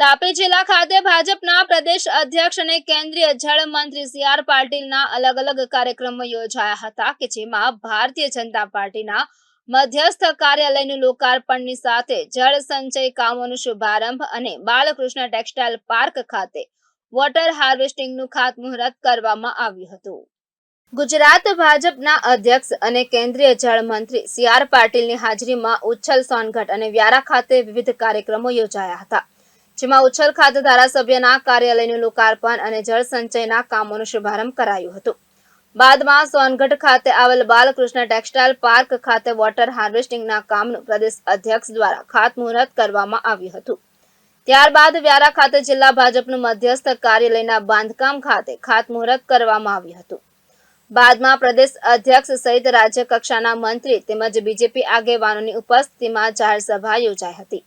તાપી જિલ્લા ખાતે ભાજપના પ્રદેશ અધ્યક્ષ અને કેન્દ્રીય જળ મંત્રી સી આર પાટીલના અલગ અલગ કાર્યક્રમો યોજાયા હતા કે જેમાં ભારતીય જનતા પાર્ટીના મધ્યસ્થ કાર્યાલયનું લોકાર્પણની સાથે જળ સંચય કામોનો શુભારંભ અને બાલકૃષ્ણ ટેક્સટાઇલ પાર્ક ખાતે વોટર હાર્વેસ્ટિંગનું ખાતમુહૂર્ત કરવામાં આવ્યું હતું. ગુજરાત ભાજપના અધ્યક્ષ અને કેન્દ્રીય જળ મંત્રી સી આર પાટીલની હાજરીમાં ઉચ્છલ સોનગઢ અને વ્યારા ખાતે વિવિધ કાર્યક્રમો યોજાયા હતા. જેમાં ઉચ્છલ ખાતે ધારાસભ્યના કાર્યાલયનું લોકાર્પણ અને જળ સંચયના કામોનો શુભારંભ કરાયો હતો. બાદમાં સોનગઢ ખાતે આવેલ બાલકૃષ્ણ ટેક્સટાઇલ પાર્ક ખાતે વોટર હાર્વેસ્ટિંગના કામનું પ્રદેશ અધ્યક્ષ દ્વારા ખાતમુહૂર્ત કરવામાં આવ્યું હતું. ત્યારબાદ વ્યારા ખાતે જિલ્લા ભાજપનું મધ્યસ્થ કાર્યાલયના બાંધકામ ખાતે ખાતમુહૂર્ત કરવામાં આવ્યું હતું. બાદમાં પ્રદેશ અધ્યક્ષ સહિત રાજ્ય કક્ષાના મંત્રી તેમજ બીજેપી આગેવાનોની ઉપસ્થિતિમાં જાહેર સભા યોજાઈ હતી.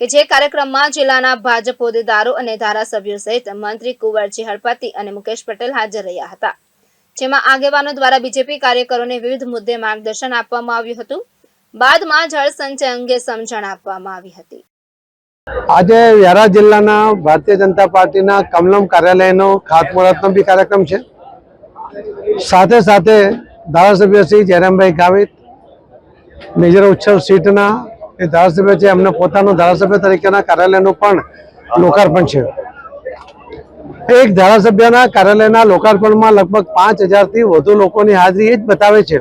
કે જે કાર્યક્રમમાં જિલ્લાના ભાજપ હોદ્દેદારો અને ધારાસભ્યો સહિત મંત્રી કુંવરજી હળપતિ અને મુકેશ પટેલ હાજર રહ્યા હતા. જેમાં આગેવાનો દ્વારા બીજેપી કાર્યકરોને વિવિધ મુદ્દે માર્ગદર્શન આપવામાં આવ્યું હતું. બાદમાં જળ સંચય અંગે સમજણ આપવામાં આવી હતી. આજે વ્યારા જિલ્લાના ભારતીય જનતા પાર્ટીના કમલમ કાર્યાલયનો ખાતમુહૂર્તનો બી કાર્યક્રમ છે. સાથે સાથે ધારાસભ્ય શ્રી જયરામભાઈ ગાવિત, મેજર ઉત્સવ સીટના એ ધારાસભ્ય છે, એમને પોતાનું ધારાસભ્ય તરીકેના કાર્યાલયનું પણ લોકાર્પણ છે. એક ધારાસભ્યના કાર્યાલયના લોકાર્પણમાં લગભગ પાંચ હજારથી વધુ લોકોની હાજરી એ જ બતાવે છે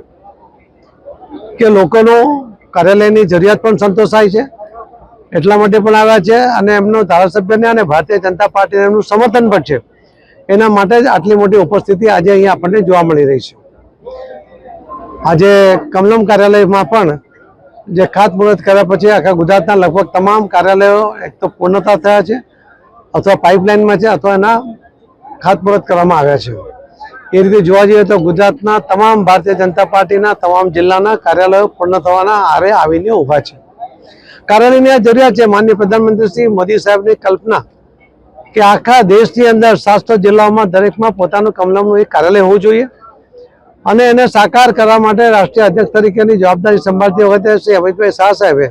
કે લોકોનો કાર્યાલયની જરૂરિયાત પણ સંતોષાય છે. એટલા માટે પણ આવ્યા છે અને એમનો ધારાસભ્યને અને ભારતીય જનતા પાર્ટીને એમનું સમર્થન પણ છે. એના માટે જ આટલી મોટી ઉપસ્થિતિ આજે અહીંયા આપણને જોવા મળી રહી છે. આજે કમલમ કાર્યાલયમાં પણ જે ખાતમુહૂર્ત કર્યા પછી આખા ગુજરાતના લગભગ તમામ કાર્યાલયો એક તો પૂર્ણતા થયા છે, અથવા પાઇપલાઇનમાં છે, અથવા એના ખાતમુહૂર્ત કરવામાં આવ્યા છે. એ રીતે જોવા જઈએ તો ગુજરાતના તમામ ભારતીય જનતા પાર્ટીના તમામ જિલ્લાના કાર્યાલયો પૂર્ણ થવાના આરે આવીને ઊભા છે. કાર્યાલયની આ જરૂરિયાત છે, માનનીય પ્રધાનમંત્રી શ્રી મોદી સાહેબની કલ્પના કે આખા દેશની અંદર સાતસો જિલ્લાઓમાં દરેકમાં પોતાનું કમલમનું એક કાર્યાલય હોવું જોઈએ. અને એને સાકાર કરવા માટે રાષ્ટ્રીય અધ્યક્ષ તરીકેની જવાબદારી સંભાળતી વખતે શ્રી અમિતભાઈ શાહ સાહેબે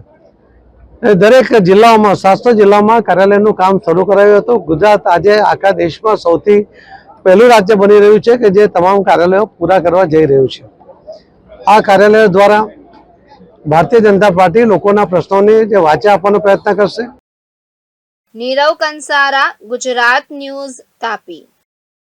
દરેક જિલ્લાઓમાં સાતસો જિલ્લામાં કાર્યાલયનું કામ શરૂ કરાવ્યું હતું. ગુજરાત આજે આખા દેશમાં સૌથી પહેલું રાજ્ય બની રહ્યું છે કે જે તમામ કાર્યાલયો પૂરા કરવા જઈ રહ્યું છે. આ કાર્યાલયો દ્વારા ભારતીય જનતા પાર્ટી લોકોના પ્રશ્નોની જે વાંચા આપવાનો પ્રયત્ન કરશે. નીરવ કંસારા, ગુજરાત ન્યૂઝ તાપી.